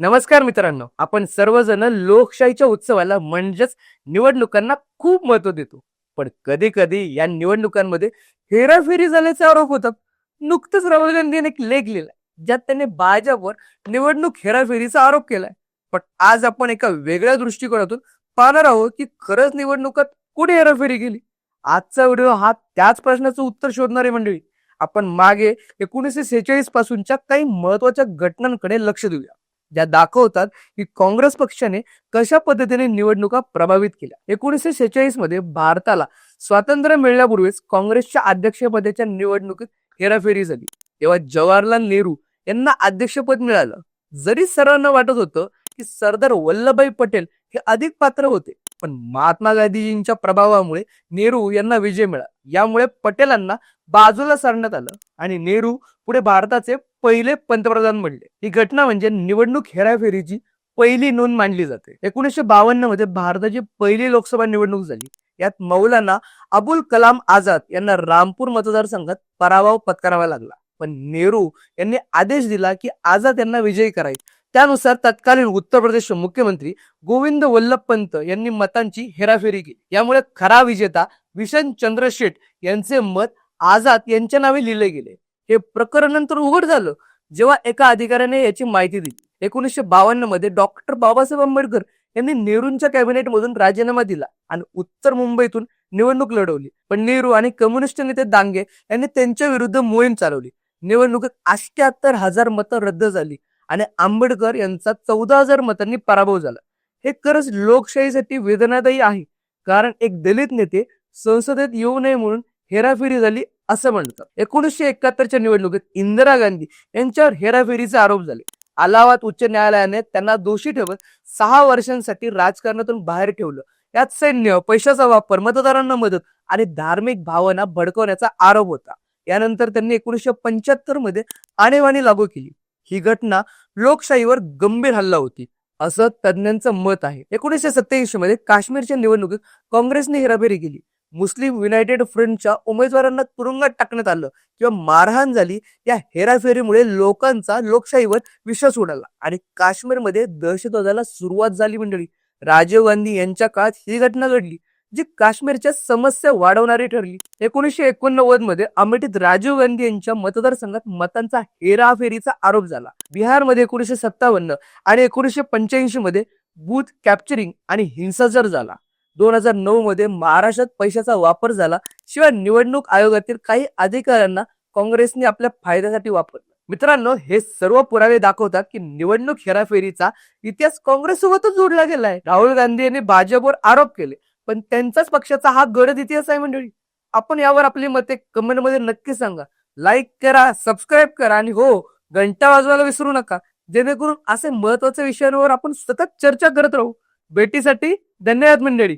नमस्कार मित्रांनो आपण सर्वजण लोकशाहीच्या उत्सवाला म्हणजेच निवडणुकांना खूप महत्त्व देतो. पण कधी कधी या निवडणुकांमध्ये हेराफेरी झाल्याचे आरोप होतात. नुकतंच राहुल गांधीने एक लेख लिहिलाय ज्यात त्यांनी भाजपवर निवडणूक हेराफेरीचा आरोप केलाय. पण आज आपण एका वेगळ्या दृष्टिकोनातून पाहणार आहोत की खरंच निवडणुकात कुठे हेराफेरी गेली आजचा व्हिडिओ हा त्याच प्रश्नाचं उत्तर शोधणारी मंडळी. आपण मागे एकोणीसशे सेहेचाळीस पासूनच्या काही महत्त्वाच्या घटनांकडे लक्ष देऊया. ज्या दाखवतात की काँग्रेस पक्षाने कशा पद्धतीने निवडणुका प्रभावित केल्या. एकोणीसशे शेहेचाळीसमध्ये भारताला स्वातंत्र्य मिळण्यापूर्वीच काँग्रेसच्या अध्यक्षपदाच्या निवडणुकीत हेराफेरी झाली. तेव्हा जवाहरलाल नेहरू यांना अध्यक्षपद मिळालं. जरी सर्वांना वाटत होतं की सरदार वल्लभभाई पटेल हे अधिक पात्र होते पण महात्मा गांधीजींच्या प्रभावामुळे नेहरू यांना विजय मिळाला. यामुळे पटेलांना बाजूला सारण्यात आलं आणि नेहरू पुढे भारताचे पहिले पंतप्रधान बनले ही घटना म्हणजे निवडणूक हेराफेरीची पहिली नोंद मानली जाते. एकोणीसशे बावन्नमध्ये भारताची पहिली लोकसभा निवडणूक झाली. यात मौलाना अबुल कलाम आझाद यांना रामपूर मतदारसंघात पराभव पत्करावा लागला. पण नेहरू यांनी आदेश दिला की आझाद यांना विजयी करायचे. त्यानुसार तत्कालीन उत्तर प्रदेशचे मुख्यमंत्री गोविंद वल्लभ पंत यांनी मतांची हेराफेरी केली. यामुळे खरा विजेता विशन चंद्रशेठ यांचे मत आझाद यांच्या नावे लिहिले गेले. हे प्रकरण नंतर उघड झालं. जेव्हा एका अधिकाऱ्याने याची माहिती दिली. एकोणीसशे बावन्नमध्ये डॉक्टर बाबासाहेब आंबेडकर यांनी नेहरूंच्या कॅबिनेटमधून राजीनामा दिला आणि उत्तर मुंबईतून निवडणूक लढवली. पण नेहरू आणि कम्युनिस्ट नेते दांगे यांनी त्यांच्या विरुद्ध मोहीम चालवली. निवडणुकीत अष्ट्याहत्तर हजार मतं रद्द झाली आणि आंबेडकर यांचा चौदा हजार मतांनी पराभव झाला. हे खरंच लोकशाहीसाठी वेदनादायी आहे. कारण एक दलित नेते संसदेत येऊ नये म्हणून हेराफेरी झाली असं म्हणतात. एकोणीसशे एकाहत्तरच्या निवडणुकीत इंदिरा गांधी यांच्यावर हेराफेरीचे आरोप झाले. अलाहाबाद उच्च न्यायालयाने त्यांना दोषी ठेवत सहा वर्षांसाठी राजकारणातून बाहेर ठेवलं. यात सैन्य पैशाचा वापर मतदारांना मदत आणि धार्मिक भावना भडकवण्याचा आरोप होता. यानंतर त्यांनी एकोणीसशे पंच्याहत्तरमध्ये आणेवाणी लागू केली. ही घटना लोकशाहीवर गंभीर हल्ला होती असं तज्ज्ञांचं मत आहे. एकोणीसशे सत्याऐंशी मध्ये काश्मीरच्या निवडणुकीत काँग्रेसने हेराफेरी केली. मुस्लिम युनायटेड फ्रंटच्या उमेदवारांना तुरुंगात टाकण्यात आलं किंवा मारहाण झाली या हेराफेरीमुळे लोकांचा लोकशाहीवर विश्वास उडाला. आणि काश्मीरमध्ये दहशतवादाला सुरुवात झाली मंडळी. राजीव गांधी यांच्या काळात ही घटना घडली जी काश्मीरच्या समस्या वाढवणारी ठरली. एकोणीसशे एकोणनव्वदमध्ये अमेठीत राजीव गांधी यांच्या मतदारसंघात मतांचा हेराफेरीचा आरोप झाला. बिहारमध्ये एकोणीसशे सत्तावन्न आणि एकोणीसशे पंच्याऐंशी मध्ये बूथ कॅप्चरिंग आणि हिंसाचार झाला. दोन हजार नऊ मध्ये महाराष्ट्रात पैशाचा वापर झाला. शिवाय निवडणूक आयोगातील काही अधिकाऱ्यांना काँग्रेसने आपल्या फायद्यासाठी वापरलं. मित्रांनो हे सर्व पुरावे दाखवतात की निवडणूक हेराफेरीचा इतिहास काँग्रेस सोबतच जोडला गेलाय राहुल गांधी यांनी भाजपवर आरोप केले पण त्यांचाच पक्षाचा हा गडद इतिहास आहे मंडळी. आपण यावर आपली मते कमेंटमध्ये नक्की सांगा. लाईक करा सबस्क्राईब करा आणि हो घंटा वाजवायला विसरू नका. जेणेकरून असे महत्त्वाच्या विषयांवर आपण सतत चर्चा करत राहू. भेटीसाठी धन्यवाद मंडळी.